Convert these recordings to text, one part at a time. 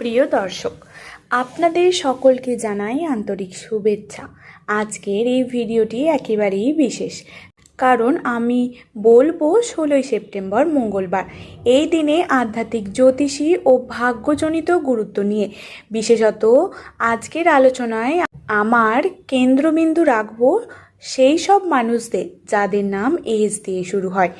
প্রিয় দর্শক, আপনাদের সকলকে জানাই আন্তরিক শুভেচ্ছা। আজকের এই ভিডিওটি একেবারেই বিশেষ, কারণ আমি বলব ষোলোই সেপ্টেম্বর মঙ্গলবার। এই দিনে আধ্যাত্মিক জ্যোতিষী ও ভাগ্যজনিত গুরুত্ব নিয়ে, বিশেষত আজকের আলোচনায় আমার কেন্দ্রবিন্দু রাখব সেই সব মানুষদের, যাদের নাম এস দিয়ে শুরু হয়।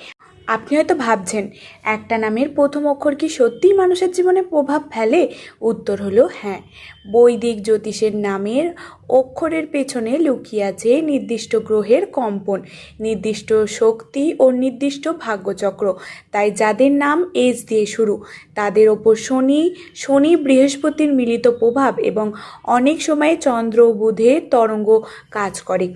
আপনি হয়তো ভাবছেন, একটা নামের প্রথম অক্ষর কি সত্যিই মানুষের জীবনে প্রভাব ফেলে? উত্তর হলো হ্যাঁ। বৈদিক জ্যোতিষের নামের অক্ষরের পেছনে লুকিয়ে আছে নির্দিষ্ট গ্রহের কম্পন, নির্দিষ্ট শক্তি ও নির্দিষ্ট ভাগ্যচক্র। তাই যাদের নাম এজ দিয়ে শুরু, তাদের ওপর শনি শনি বৃহস্পতির মিলিত প্রভাব এবং অনেক সময় চন্দ্র বুধের তরঙ্গ কাজ করে।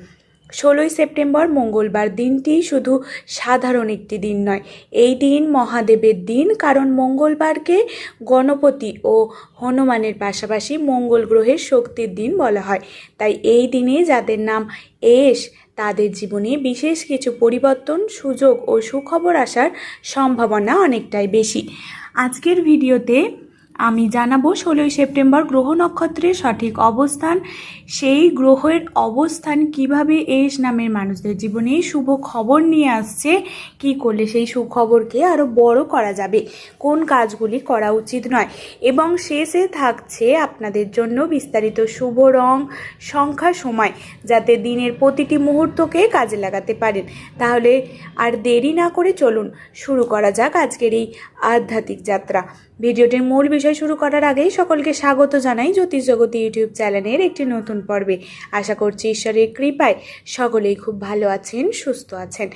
ষোলোই সেপ্টেম্বর মঙ্গলবার দিনটি শুধু সাধারণ একটি দিন নয়, এই দিন মহাদেবের দিন। কারণ মঙ্গলবারকে গণপতি ও হনুমানের পাশাপাশি মঙ্গল গ্রহের শক্তির দিন বলা হয়। তাই এই দিনে যাদের নাম এস, তাদের জীবনে বিশেষ কিছু পরিবর্তন, সুযোগ ও সুখবর আসার সম্ভাবনা অনেকটাই বেশি। আজকের ভিডিওতে আমি জানাব ষোলোই সেপ্টেম্বর গ্রহ নক্ষত্রের সঠিক অবস্থান। সেই গ্রহের অবস্থান কীভাবে এস নামের মানুষদের জীবনে শুভ খবর নিয়ে আসছে, কি করলে সেই সুখবরকে আরও বড় করা যাবে, কোন কাজগুলি করা উচিত নয়। এবং শেষে থাকছে আপনাদের জন্য বিস্তারিত শুভ রং, সংখ্যা, সময়, যাতে দিনের প্রতিটি মুহূর্তকে কাজে লাগাতে পারেন। তাহলে আর দেরি না করে চলুন, শুরু করা যাক আজকের এই আধ্যাত্মিক যাত্রা। ভিডিওটির মূল বিষয় শুরু করার আগেই সকলকে স্বাগত জানাই জ্যোতিষ জগতী ইউটিউব চ্যানেলের একটি নতুন পর্বে। আশা করছি ঈশ্বরের কৃপায় সকলেই খুব ভালো আছেন, সুস্থ আছেন।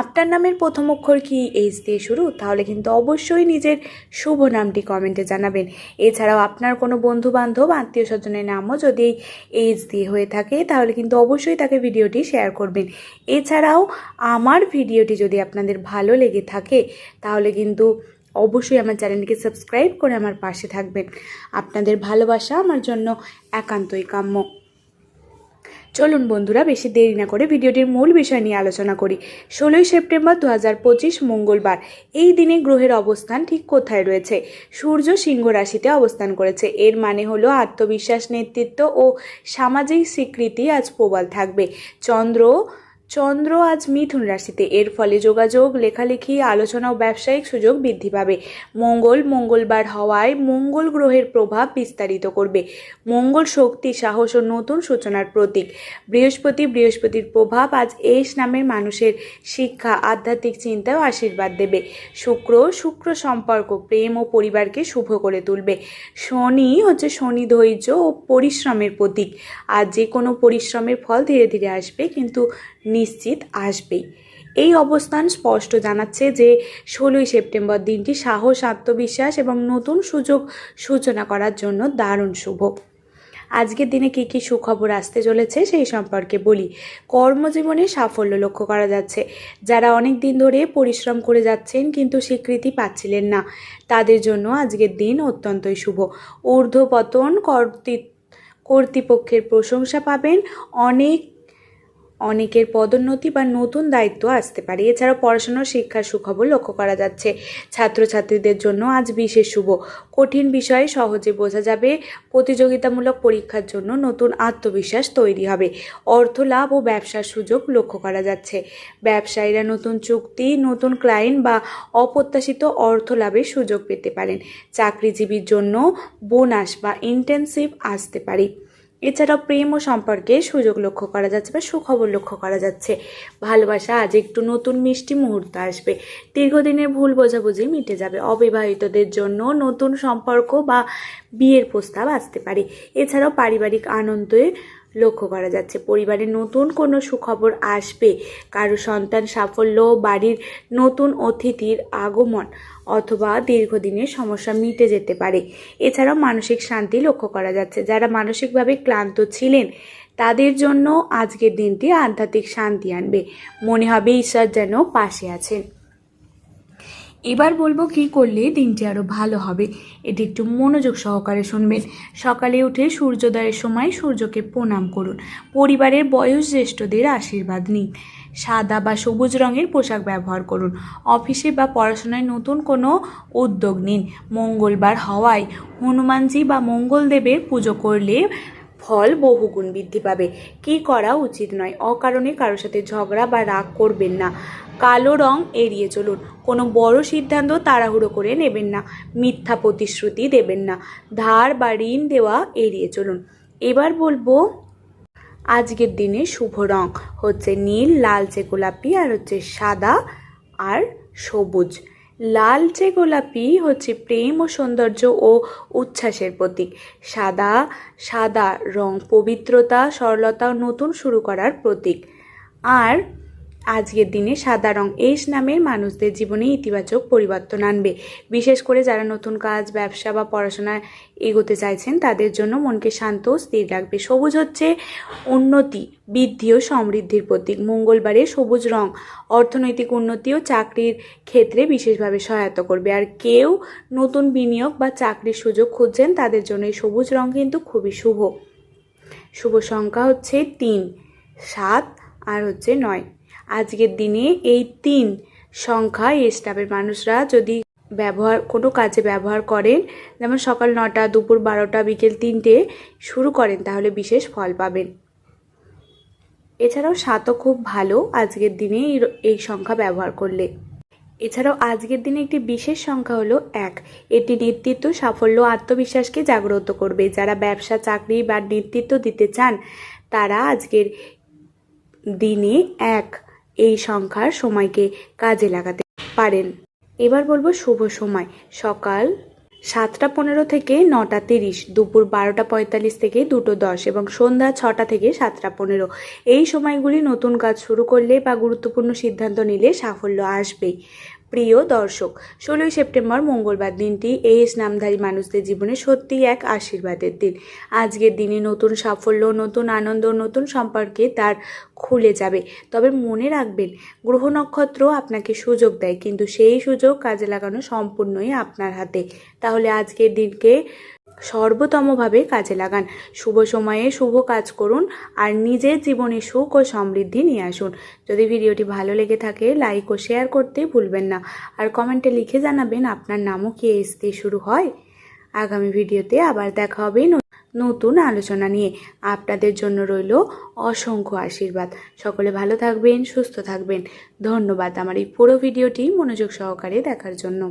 আপনার নামের প্রথম অক্ষর কি? এইচ দিয়ে শুরু। তাহলে কিন্তু অবশ্যই নিজের শুভ নামটি কমেন্টে জানাবেন। এছাড়াও আপনার কোনো বন্ধু বান্ধব আত্মীয় স্বজনের নামও যদি এইচ দিয়ে হয়ে থাকে, তাহলে কিন্তু অবশ্যই তাকে ভিডিওটি শেয়ার করবেন। এছাড়াও আমার ভিডিওটি যদি আপনাদের ভালো লেগে থাকে, তাহলে কিন্তু অবশ্যই আমার চ্যানেলকে সাবস্ক্রাইব করে আমার পাশে থাকবেন। আপনাদের ভালোবাসা আমার জন্য একান্তই কাম্য। চলুন বন্ধুরা, বেশি দেরি না করে ভিডিওটির মূল বিষয় নিয়ে আলোচনা করি। ষোলোই সেপ্টেম্বর দু হাজার পঁচিশ মঙ্গলবার। এই দিনে গ্রহের অবস্থান ঠিক কোথায় রয়েছে? সূর্য সিংহ রাশিতে অবস্থান করেছে। এর মানে হলো আত্মবিশ্বাস, নেতৃত্ব ও সামাজিক স্বীকৃতি আজ প্রবল থাকবে। চন্দ্র চন্দ্র আজ মিথুন রাশিতে। এর ফলে যোগাযোগ, লেখালেখি, আলোচনা ও ব্যবসায়িক সুযোগ বৃদ্ধি পাবে। মঙ্গল মঙ্গলবার হওয়ায় মঙ্গল গ্রহের প্রভাব বিস্তারিত করবে। মঙ্গল শক্তি, সাহস ও নতুন সূচনার প্রতীক। বৃহস্পতি, বৃহস্পতির প্রভাব আজ এস নামের মানুষের শিক্ষা, আধ্যাত্মিক চিন্তা ও আশীর্বাদ দেবে। শুক্র শুক্র সম্পর্ক, প্রেম ও পরিবারকে শুভ করে তুলবে। শনি হচ্ছে শনি ধৈর্য ও পরিশ্রমের প্রতীক। আর যে কোনো পরিশ্রমের ফল ধীরে ধীরে আসবে, কিন্তু নিশ্চিত আসবেই। এই অবস্থান স্পষ্ট জানাচ্ছে যে, ষোলোই সেপ্টেম্বর দিনটি সাহস, আত্মবিশ্বাস এবং নতুন সুযোগ সূচনা করার জন্য দারুণ শুভ। আজকের দিনে কী কী সুখবর আসতে চলেছে সেই সম্পর্কে বলি। কর্মজীবনে সাফল্য লক্ষ্য করা যাচ্ছে। যারা অনেক দিন ধরে পরিশ্রম করে যাচ্ছেন কিন্তু স্বীকৃতি পাচ্ছিলেন না, তাদের জন্য আজকের দিন অত্যন্তই শুভ। ঊর্ধ্বপতন কর্তৃ, কর্তৃপক্ষের প্রশংসা পাবেন। অনেক অনেকের পদোন্নতি বা নতুন দায়িত্ব আসতে পারে। এছাড়াও পড়াশোনার শিক্ষার সুখবর লক্ষ্য করা যাচ্ছে। ছাত্রছাত্রীদের জন্য আজ বিশেষ শুভ। কঠিন বিষয়ে সহজে বোঝা যাবে প্রতিযোগিতামূলক পরীক্ষার জন্য নতুন আত্মবিশ্বাস তৈরি হবে। অর্থ লাভ ও ব্যবসার সুযোগ লক্ষ্য করা যাচ্ছে। ব্যবসায়ীরা নতুন চুক্তি, নতুন ক্লায়েন্ট বা অপ্রত্যাশিত অর্থ লাভের সুযোগ পেতে পারেন। চাকরিজীবীর জন্য বোনাস বা ইন্টেনসিভ আসতে পারে। এছাড়াও প্রেম ও সম্পর্কে সুযোগ লক্ষ্য করা যাচ্ছে বা সুখবর লক্ষ্য করা যাচ্ছে। ভালোবাসা আজ একটু নতুন মিষ্টি মুহূর্ত আসবে। দীর্ঘদিনের ভুল বোঝাবুঝি মিটে যাবে। অবিবাহিতদের জন্য নতুন সম্পর্ক বা বিয়ের প্রস্তাব আসতে পারে। এছাড়াও পারিবারিক আনন্দে লক্ষ্য করা যাচ্ছে। পরিবারে নতুন কোনো সুখবর আসবে, কারও সন্তান সাফল্য, বাড়ির নতুন অতিথির আগমন, অথবা দীর্ঘদিনের সমস্যা মিটে যেতে পারে। এছাড়াও মানসিক শান্তি লক্ষ্য করা যাচ্ছে। যারা মানসিকভাবে ক্লান্ত ছিলেন, তাদের জন্য আজকের দিনটি আধ্যাত্মিক শান্তি আনবে। মনে হবে ঈশ্বর যেন পাশে আছেন। এবার বলব কি করলে দিনটি আরও ভালো হবে, এটি একটু মনোযোগ সহকারে শুনবেন। সকালে উঠে সূর্যোদয়ের সময় সূর্যকে প্রণাম করুন। পরিবারের বয়োজ্যেষ্ঠদের আশীর্বাদ নিন। সাদা বা সবুজ রঙের পোশাক ব্যবহার করুন। অফিসে বা পড়াশোনায় নতুন কোনো উদ্যোগ নিন। মঙ্গলবার হওয়ায় হনুমানজি বা মঙ্গলদেবের পুজো করলে ফল বহুগুণ বৃদ্ধি পাবে। কি করা উচিত নয়। অকারণে কারোর সাথে ঝগড়া বা রাগ করবেন না। কালো রং এড়িয়ে চলুন। কোনো বড় সিদ্ধান্ত তাড়াহুড়ো করে নেবেন না। মিথ্যা প্রতিশ্রুতি দেবেন না। ধার বা ঋণ দেওয়া এড়িয়ে চলুন। এবার বলব, আজকের দিনে শুভ রং। হচ্ছে নীল, লালচে গোলাপি আর হচ্ছে সাদা আর সবুজ। লালচে গোলাপি হচ্ছে প্রেম ও সৌন্দর্য ও উচ্ছ্বাসের প্রতীক। সাদা সাদা রং পবিত্রতা, সরলতা ও নতুন শুরু করার প্রতীক। আর আজকের দিনে সাদা রং এস নামের মানুষদের জীবনে ইতিবাচক পরিবর্তন আনবে। বিশেষ করে যারা নতুন কাজ, ব্যবসা বা পড়াশোনায় এগোতে চাইছেন, তাদের জন্য মনকে শান্ত ও স্থির রাখবে। সবুজ হচ্ছে উন্নতি, বৃদ্ধি ও সমৃদ্ধির প্রতীক। মঙ্গলবারে সবুজ রং অর্থনৈতিক উন্নতি ও চাকরির ক্ষেত্রে বিশেষভাবে সহায়তা করবে। আর কেউ নতুন বিনিয়োগ বা চাকরির সুযোগ খুঁজছেন, তাদের জন্য এই সবুজ রং কিন্তু খুবই শুভ। শুভ সংখ্যা হচ্ছে তিন, সাত আর হচ্ছে নয়। আজকের দিনে এই তিন সংখ্যা এই স্টাফের মানুষরা যদি ব্যবহার, কোনো কাজে ব্যবহার করেন, যেমন সকাল নটা, দুপুর বারোটা, বিকেল তিনটে শুরু করেন, তাহলে বিশেষ ফল পাবেন। এছাড়াও সাতও খুব ভালো আজকের দিনে এই- সংখ্যা ব্যবহার করলে। এছাড়াও আজকের দিনে একটি বিশেষ সংখ্যা হলো এক। এটি নেতৃত্ব, সাফল্য, আত্মবিশ্বাসকে জাগ্রত করবে। যারা ব্যবসা, চাকরি বা নেতৃত্ব দিতে চান, তারা আজকের দিনে এক এই সংখ্যার সময়কে কাজে লাগাতে পারেন। এবার বলব শুভ সময়। সকাল সাতটা পনেরো থেকে নটা তিরিশ, দুপুর বারোটা পঁয়তাল্লিশ থেকে দুটো দশ এবং সন্ধ্যা ছটা থেকে সাতটা পনেরো। এই সময়গুলি নতুন কাজ শুরু করলে বা গুরুত্বপূর্ণ সিদ্ধান্ত নিলে সাফল্য আসবেই। প্রিয় দর্শক, ষোলোই সেপ্টেম্বর মঙ্গলবার দিনটি এই নামধারী মানুষদের জীবনে সত্যিই এক আশীর্বাদের দিন। আজকের দিনে নতুন সাফল্য, নতুন আনন্দ, নতুন সম্পর্কে তার খুলে যাবে। তবে মনে রাখবেন, গ্রহ নক্ষত্র আপনাকে সুযোগ দেয়, কিন্তু সেই সুযোগ কাজে লাগানো সম্পূর্ণই আপনার হাতে। তাহলে আজকের দিনকে সর্বোত্তমভাবে কাজে লাগান। শুভ সময়ে শুভ কাজ করুন আর নিজের জীবনে সুখ ও সমৃদ্ধি নিয়ে আসুন। যদি ভিডিওটি ভালো লেগে থাকে লাইক ও শেয়ার করতে ভুলবেন না। আর কমেন্টে লিখে জানাবেন আপনার নামও কি এস শুরু হয়। আগামী ভিডিওতে আবার দেখা হবে নতুন আলোচনা নিয়ে। আপনাদের জন্য রইল অসংখ্য আশীর্বাদ। সকলে ভালো থাকবেন, সুস্থ থাকবেন। ধন্যবাদ আমার এই পুরো ভিডিওটি মনোযোগ সহকারে দেখার জন্য।